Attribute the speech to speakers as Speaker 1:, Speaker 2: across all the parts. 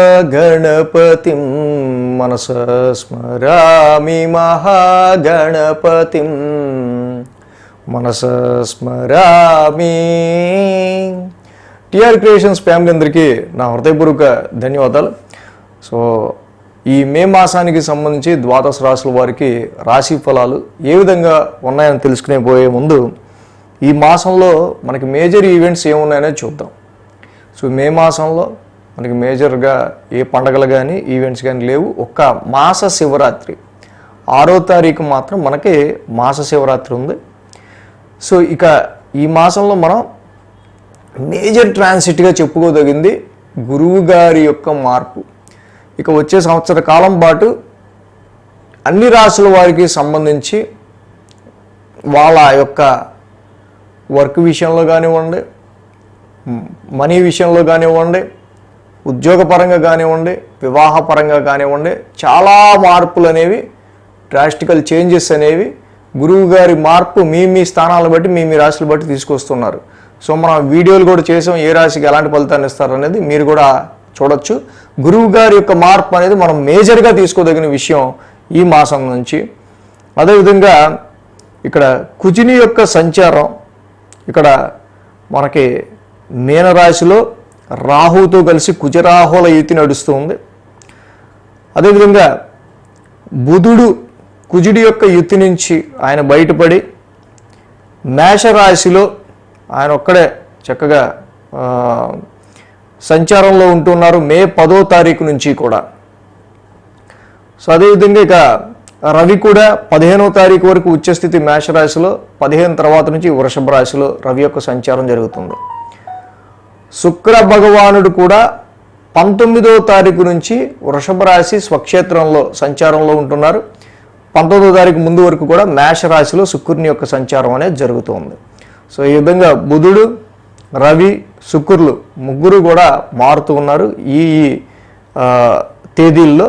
Speaker 1: మహాగణపతిం మనస స్మరామి మహాగణపతిం మనస స్మరామి. టిఆర్ క్రియేషన్స్ ఫ్యామిలీ అందరికీ నా హృదయపూర్వక ధన్యవాదాలు. సో ఈ మే మాసానికి సంబంధించి ద్వాదశ రాశుల వారికి రాశి ఫలాలు ఏ విధంగా ఉన్నాయని తెలుసుకునే పోయే ముందు ఈ మాసంలో మనకి మేజర్ ఈవెంట్స్ ఏమున్నాయనే చూద్దాం. సో మే మాసంలో మనకి మేజర్గా ఏ పండగలు కానీ ఈవెంట్స్ కానీ లేవు. ఒక్క మాస శివరాత్రి. ఆరో తారీఖు మాత్రం మనకి మాస శివరాత్రి ఉంది. సో ఇక ఈ మాసంలో మనం మేజర్ ట్రాన్సిట్గా చెప్పుకోదగింది గురువు గారి యొక్క మార్పు. ఇక వచ్చే సంవత్సర కాలం పాటు అన్ని రాసుల వారికి సంబంధించి వాళ్ళ యొక్క వర్క్ విషయంలో కానివ్వండి మనీ విషయంలో కానివ్వండి ఉద్యోగపరంగా కానివ్వండి వివాహపరంగా కానివ్వండి చాలా మార్పులు అనేవి డ్రాస్టికల్ చేంజెస్ అనేవి గురువు గారి మార్పు మీ మీ స్థానాలను బట్టి మీ మీ రాశులు బట్టి తీసుకొస్తున్నారు. సో మనం వీడియోలు కూడా చేసాం ఏ రాశికి ఎలాంటి ఫలితాన్ని ఇస్తారు అనేది మీరు కూడా చూడొచ్చు. గురువు గారి యొక్క మార్పు అనేది మనం మేజర్గా తీసుకోదగిన విషయం ఈ మాసం నుంచి. అదేవిధంగా ఇక్కడ కుజిని యొక్క సంచారం ఇక్కడ మనకి మీనరాశిలో రాహుతో కలిసి కుజరాహుల యుతి నడుస్తుంది అదేవిధంగా బుధుడు కుజుడి యొక్క యుతి నుంచి ఆయన బయటపడి మేషరాశిలో ఆయన ఒక్కడే చక్కగా సంచారంలో ఉంటున్నారు మే పదో తారీఖు నుంచి కూడా. సో అదేవిధంగా ఇక రవి కూడా పదిహేనో తారీఖు వరకు ఉచ్చస్థితి మేషరాశిలో పదిహేను తర్వాత నుంచి వృషభ రాశిలో రవి యొక్క సంచారం జరుగుతుంది. శుక్ర భగవానుడు కూడా పంతొమ్మిదో తారీఖు నుంచి వృషభ రాశి స్వక్షేత్రంలో సంచారంలో ఉంటున్నారు. పంతొమ్మిదో తారీఖు ముందు వరకు కూడా మేష రాశిలో శుక్రుని యొక్క సంచారం అనేది జరుగుతుంది. సో ఈ విధంగా బుధుడు రవి శుక్రులు ముగ్గురు కూడా మారుతూ ఉన్నారు ఈ తేదీల్లో.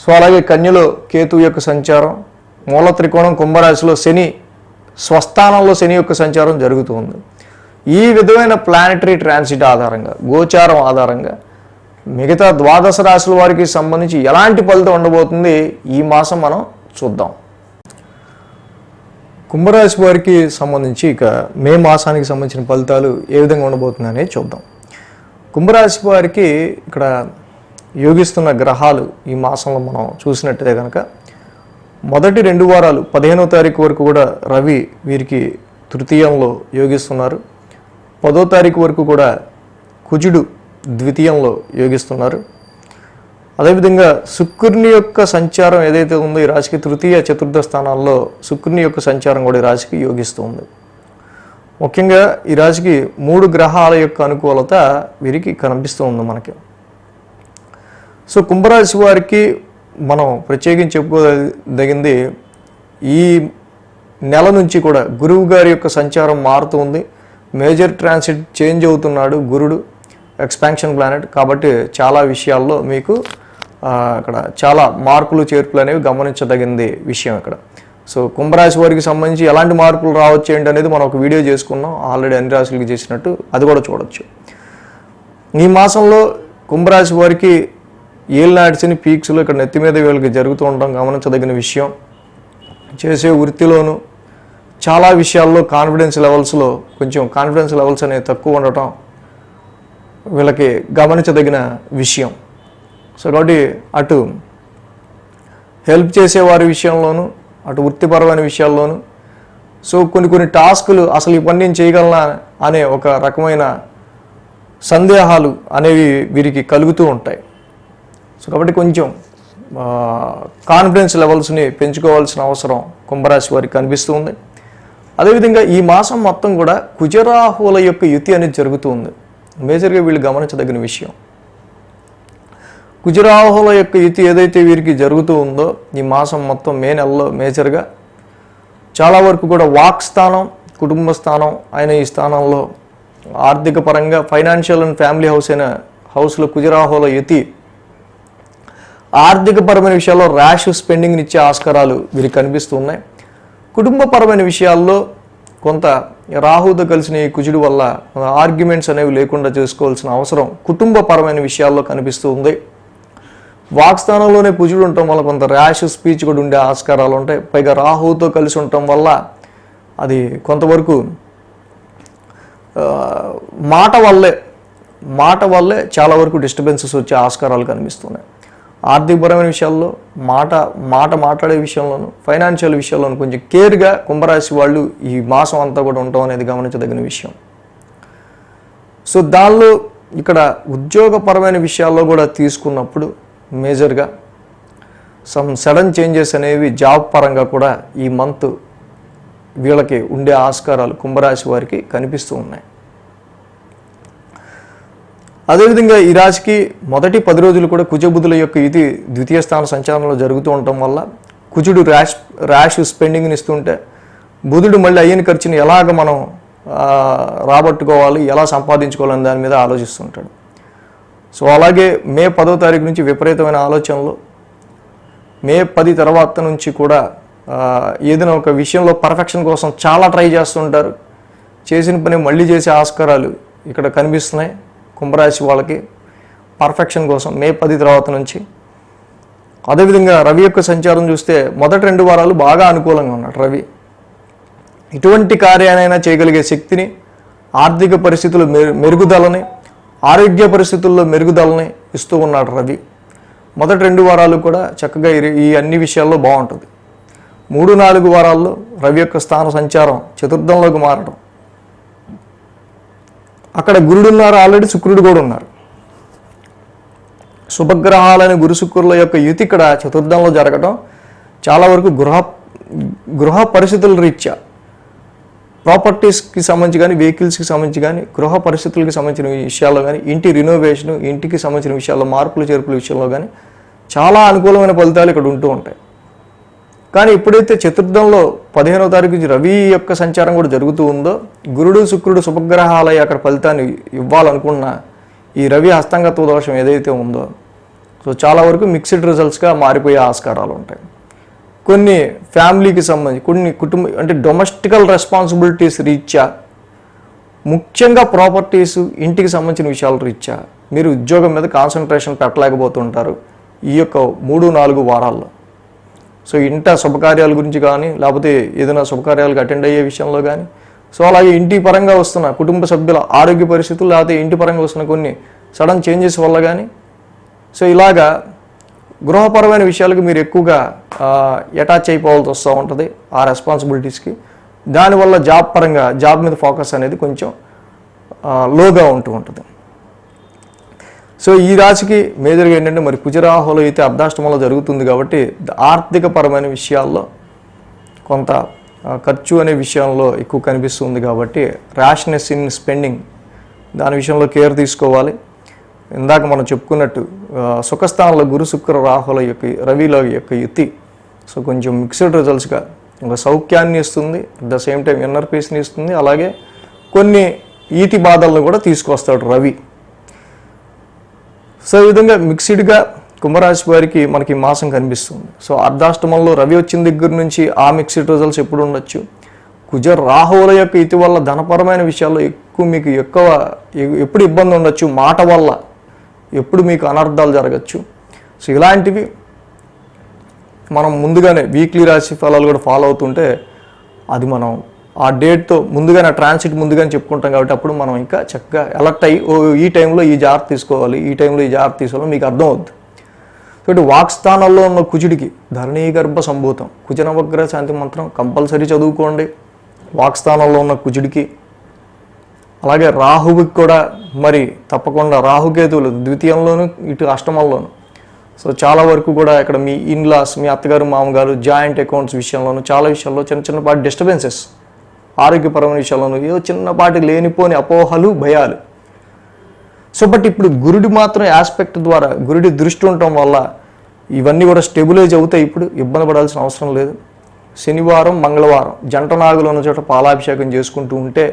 Speaker 1: సో అలాగే కన్యలో కేతు యొక్క సంచారం మూల త్రికోణం కుంభరాశిలో శని స్వస్థానంలో శని యొక్క సంచారం జరుగుతుంది. ఈ విధమైన ప్లానటరీ ట్రాన్సిట్ ఆధారంగా గోచారం ఆధారంగా మిగతా ద్వాదశ రాశుల వారికి సంబంధించి ఎలాంటి ఫలితం ఉండబోతుంది ఈ మాసం మనం చూద్దాం. కుంభరాశి వారికి సంబంధించి ఇక మే మాసానికి సంబంధించిన ఫలితాలు ఏ విధంగా ఉండబోతుంది అనేది చూద్దాం. కుంభరాశి వారికి ఇక్కడ యోగిస్తున్న గ్రహాలు ఈ మాసంలో మనం చూసినట్టయితే కనుక మొదటి రెండు వారాలు పదిహేనో తారీఖు వరకు కూడా రవి వీరికి తృతీయంలో యోగిస్తున్నారు. పదో తారీఖు వరకు కూడా కుజుడు ద్వితీయంలో యోగిస్తున్నారు. అదేవిధంగా శుక్రుని యొక్క సంచారం ఏదైతే ఉందో ఈ రాశికి తృతీయ చతుర్థ స్థానాల్లో శుక్రుని యొక్క సంచారం కూడా ఈ రాశికి యోగిస్తుంది ముఖ్యంగా ఈ రాశికి మూడు గ్రహాల యొక్క అనుకూలత వీరికి కనిపిస్తూ ఉంది మనకి. సో కుంభరాశి వారికి మనం ప్రత్యేకించి చెప్పుకోదగింది ఈ నెల నుంచి కూడా గురువు గారి యొక్క సంచారం మారుతూ ఉంది. మేజర్ ట్రాన్సిట్ చేంజ్ అవుతున్నాడు గురుడు ఎక్స్పాన్షన్ ప్లానెట్. కాబట్టి చాలా విషయాల్లో మీకు అక్కడ చాలా మార్పులు చేర్పులు అనేవి గమనించదగింది విషయం ఇక్కడ. సో కుంభరాశి వారికి సంబంధించి ఎలాంటి మార్పులు రావచ్చు ఏంటి అనేది మనం ఒక వీడియో చేసుకున్నాం. ఆల్రెడీ అన్ని రాశులకి చేసినట్టు అది కూడా చూడొచ్చు. ఈ మాసంలో కుంభరాశి వారికి ఏళ్ళనాటిసిన పీక్స్లో ఇక్కడ నెత్తి మీద వీళ్ళకి జరుగుతూ ఉండడం గమనించదగిన విషయం. చేసే వృత్తిలోనూ చాలా విషయాల్లో కాన్ఫిడెన్స్ లెవెల్స్లో కొంచెం కాన్ఫిడెన్స్ లెవెల్స్ అనేవి తక్కువ ఉండటం వీళ్ళకి గమనించదగిన విషయం. సో కాబట్టి అటు హెల్ప్ చేసేవారి విషయంలోనూ అటు వృత్తిపరమైన విషయాల్లోనూ సో కొన్ని కొన్ని టాస్కులు అసలు ఈ పని నేను చేయగలనా అనే ఒక రకమైన సందేహాలు అనేవి వీరికి కలుగుతూ ఉంటాయి. సో కాబట్టి కొంచెం కాన్ఫిడెన్స్ లెవెల్స్ని పెంచుకోవాల్సిన అవసరం కుంభరాశి వారికి కనిపిస్తుంది అదేవిధంగా ఈ మాసం మొత్తం కూడా కుజరాహువుల యొక్క యుతి అనేది జరుగుతూ ఉంది. మేజర్గా వీళ్ళు గమనించదగిన విషయం. కుజరాహుల యొక్క యుతి ఏదైతే వీరికి జరుగుతూ ఉందో ఈ మాసం మొత్తం మే నెలలో మేజర్గా చాలా వరకు కూడా వాక్ స్థానం కుటుంబ స్థానం ఆయన ఈ స్థానంలో ఆర్థిక పరంగా ఫైనాన్షియల్ అండ్ ఫ్యామిలీ హౌస్ అయిన హౌస్లో కుజరాహుల యుతి ఆర్థికపరమైన విషయాల్లో ర్యాష్ స్పెండింగ్ని ఇచ్చే ఆస్కారాలు వీరికి కనిపిస్తున్నాయి కుటుంబపరమైన విషయాల్లో కొంత రాహుతో కలిసిన ఈ కుజుడు వల్ల ఆర్గ్యుమెంట్స్ అనేవి లేకుండా చేసుకోవాల్సిన అవసరం కుటుంబపరమైన విషయాల్లో కనిపిస్తూ ఉంది. వాక్స్థానంలోనే కుజుడు ఉండటం వల్ల కొంత ర్యాష్ స్పీచ్ కూడా ఉండే ఆస్కారాలు ఉంటాయి. పైగా రాహుతో కలిసి ఉండటం వల్ల అది కొంతవరకు మాట వల్లే మాట వల్లే చాలా వరకు డిస్టర్బెన్సెస్ వచ్చే ఆస్కారాలు కనిపిస్తున్నాయి. ఆర్థికపరమైన విషయాల్లో మాట మాట మాట్లాడే విషయంలోనూ ఫైనాన్షియల్ విషయాల్లోనూ కొంచెం కేర్గా కుంభరాశి వాళ్ళు ఈ మాసం అంతా కూడా ఉండటం అనేది గమనించదగిన విషయం. సో దానిలో ఇక్కడ ఉద్యోగపరమైన విషయాల్లో కూడా తీసుకున్నప్పుడు మేజర్గా సమ్ సడన్ చేంజెస్ అనేవి జాబ్ పరంగా కూడా ఈ మంత్ వీళ్ళకి ఉండే ఆస్కారాలు కుంభరాశి వారికి కనిపిస్తూ ఉన్నాయి. అదేవిధంగా ఈ రాశికి మొదటి పది రోజులు కూడా కుజబుధుల యొక్క ఇది ద్వితీయ స్థాన సంచారంలో జరుగుతూ ఉండటం వల్ల కుజుడు ర్యాష్ ర్యాష్ స్పెండింగ్ని ఇస్తుంటే బుధుడు మళ్ళీ అయ్యని ఖర్చుని ఎలాగ మనం రాబట్టుకోవాలి ఎలా సంపాదించుకోవాలని దాని మీద ఆలోచిస్తుంటాడు. సో అలాగే మే పదో తారీఖు నుంచి విపరీతమైన ఆలోచనలు. మే పది తర్వాత నుంచి కూడా ఏదైనా ఒక విషయంలో పర్ఫెక్షన్ కోసం చాలా ట్రై చేస్తుంటారు. చేసిన పని మళ్ళీ చేసే ఆస్కారాలు ఇక్కడ కనిపిస్తున్నాయి. కుంభరాశి వాళ్ళకి పర్ఫెక్షన్ కోసం మే పది తర్వాత నుంచి. అదేవిధంగా రవి యొక్క సంచారం చూస్తే మొదటి రెండు వారాలు బాగా అనుకూలంగా ఉన్నాడు రవి. ఇటువంటి కార్యాలైనా చేయగలిగే శక్తిని ఆర్థిక పరిస్థితులు మెరు మెరుగుదలని ఆరోగ్య పరిస్థితుల్లో మెరుగుదలని ఇస్తూ ఉన్నాడు రవి. మొదటి రెండు వారాలు కూడా చక్కగా ఈ అన్ని విషయాల్లో బాగుంటుంది. మూడు నాలుగు వారాల్లో రవి యొక్క స్థాన సంచారం చతుర్థంలోకి మారడం అక్కడ గురుడు ఉన్నారు ఆల్రెడీ శుక్రుడు కూడా ఉన్నారు. శుభగ్రహాలని గురు శుక్రుల యొక్క యుతి ఇక్కడ చతుర్థంలో జరగడం చాలా వరకు గృహ గృహ పరిస్థితుల రీత్యా. ప్రాపర్టీస్కి సంబంధించి కానీ వెహికల్స్కి సంబంధించి కానీ గృహ పరిస్థితులకి సంబంధించిన విషయాల్లో కానీ ఇంటి రినోవేషన్ ఇంటికి సంబంధించిన విషయాల్లో మార్పులు చేర్పుల విషయంలో కానీ చాలా అనుకూలమైన ఫలితాలు ఇక్కడ ఉంటూ ఉంటాయి. కానీ ఎప్పుడైతే చతుర్థంలో పదిహేనవ తారీఖు నుంచి రవి యొక్క సంచారం కూడా జరుగుతూ ఉందో గురుడు శుక్రుడు శుభగ్రహాలయ అక్కడ ఫలితాన్ని ఇవ్వాలనుకున్న ఈ రవి హస్తంగత్వ దోషం ఏదైతే ఉందో సో చాలా వరకు మిక్స్డ్ రిజల్ట్స్గా మారిపోయే ఆస్కారాలు ఉంటాయి. కొన్ని ఫ్యామిలీకి సంబంధించి కొన్ని కుటుంబ అంటే డొమెస్టికల్ రెస్పాన్సిబిలిటీస్ రీత్యా ముఖ్యంగా ప్రాపర్టీస్ ఇంటికి సంబంధించిన విషయాల రీత్యా మీరు ఉద్యోగం మీద కాన్సన్ట్రేషన్ పెట్టలేకపోతుంటారు ఈ యొక్క మూడు నాలుగు వారాల్లో. సో ఇంట శుభకార్యాల గురించి కానీ లేకపోతే ఏదైనా శుభకార్యాలకు అటెండ్ అయ్యే విషయంలో కానీ. సో అలాగే ఇంటి పరంగా వస్తున్న కుటుంబ సభ్యుల ఆరోగ్య పరిస్థితులు లేకపోతే ఇంటి పరంగా వస్తున్న కొన్ని సడన్ చేంజెస్ వల్ల కానీ. సో ఇలాగా గృహపరమైన విషయాలకు మీరు ఎక్కువగా అటాచ్ అయిపోవాల్సి వస్తూ ఉంటుంది ఆ రెస్పాన్సిబిలిటీస్కి దానివల్ల జాబ్ పరంగా జాబ్ మీద ఫోకస్ అనేది కొంచెం లోగా ఉంటూ ఉంటుంది. సో ఈ రాశికి మేజర్గా ఏంటంటే మరి కుజరాహులు అయితే అర్ధాష్టమంలో జరుగుతుంది కాబట్టి ఆర్థిక పరమైన విషయాల్లో కొంత ఖర్చు అనే విషయంలో ఎక్కువ కనిపిస్తుంది కాబట్టి ర్యాష్నెస్ ఇన్ స్పెండింగ్ దాని విషయంలో కేర్ తీసుకోవాలి. ఇందాక మనం చెప్పుకున్నట్టు సుఖస్థానంలో గురు శుక్ర రాహుల యొక్క రవిల యొక్క యుతి. సో కొంచెం మిక్స్డ్ రిజల్ట్స్గా ఒక సౌఖ్యాన్ని ఇస్తుంది at the same time inner పీస్ని ఇస్తుంది. అలాగే కొన్ని ఈతి బాధలను కూడా తీసుకొస్తాడు రవి. సో ఈ విధంగా మిక్సిడ్గా కుంభరాశి వారికి మనకి మాసం కనిపిస్తుంది. సో అర్ధాష్టమంలో రవి వచ్చిన దగ్గర నుంచి ఆ మిక్సిడ్ రిజల్ట్స్ ఎప్పుడు ఉండొచ్చు? కుజ రాహువుల యొక్క ఇతి వల్ల ధనపరమైన విషయాల్లో ఎక్కువ మీకు ఎక్కువ ఎప్పుడు ఇబ్బంది ఉండొచ్చు? మాట వల్ల ఎప్పుడు మీకు అనర్థాలు జరగచ్చు? సో ఇలాంటివి మనం ముందుగానే వీక్లీ రాశి ఫలాలు కూడా ఫాలో అవుతుంటే అది మనం ఆ డేట్తో ముందుగానే ట్రాన్సిట్ ముందుగానే చెప్పుకుంటాం కాబట్టి అప్పుడు మనం ఇంకా చక్కగా అలర్ట్ అయ్యి ఓ ఈ టైంలో ఈ జాగ్రత్త తీసుకోవాలి ఈ టైంలో ఈ జాగ్రత్త తీసుకోవాలి మీకు అర్థం అవుద్ది. కాబట్టి వాక్స్థానంలో ఉన్న కుజుడికి ధరణీ గర్భ సంభూతం కుజనవగ్రహ శాంతి మంత్రం కంపల్సరీ చదువుకోండి. వాక్స్థానంలో ఉన్న కుజుడికి అలాగే రాహువుకి కూడా మరి తప్పకుండా రాహుకేతువులు ద్వితీయంలోను ఇటు అష్టమంలోను. సో చాలా వరకు కూడా ఇక్కడ మీ ఇన్లాస్ మీ అత్తగారు మామగారు జాయింట్ అకౌంట్స్ విషయంలోను చాలా విషయాల్లో చిన్న చిన్నపాటి డిస్టర్బెన్సెస్ ఆరోగ్యపరమైన విషయాలను ఏదో చిన్నపాటి లేనిపోని అపోహలు భయాలు. సో బట్ ఇప్పుడు గురుడి మాత్రం ఆస్పెక్ట్ ద్వారా గురుడి దృష్టి ఉండటం వల్ల ఇవన్నీ కూడా స్టెబిలైజ్ అవుతాయి. ఇప్పుడు ఇబ్బంది పడాల్సిన అవసరం లేదు. శనివారం మంగళవారం జంట నాగులు ఉన్న చోట పాలాభిషేకం చేసుకుంటూ ఉంటే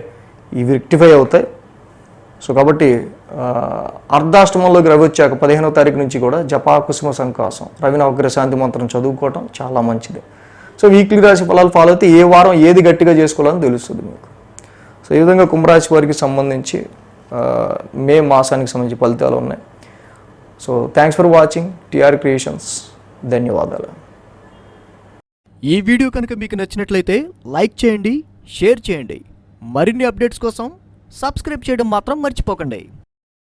Speaker 1: ఇవి రెక్టిఫై అవుతాయి. సో కాబట్టి అర్ధాష్టమంలోకి రవి వచ్చాక పదిహేనవ తారీఖు నుంచి కూడా జపా కుసుమ సంకాసం రవి అగ్రశాంతి మంత్రం చదువుకోవటం చాలా మంచిది. సో వీక్లీ రాశి ఫలాలు ఫాలో అయితే ఏ వారం ఏది గట్టిగా చేసుకోవాలని తెలుస్తుంది మీకు. సో ఈ విధంగా కుంభరాశి వారికి సంబంధించి మే మాసానికి సంబంధించి ఫలితాలు ఉన్నాయి. So thanks for watching TR creations ధన్యవాదాలు.
Speaker 2: ఈ వీడియో కనుక మీకు నచ్చినట్లయితే లైక్ చేయండి షేర్ చేయండి. మరిన్ని అప్డేట్స్ కోసం సబ్స్క్రైబ్ చేయడం మాత్రం మర్చిపోకండి.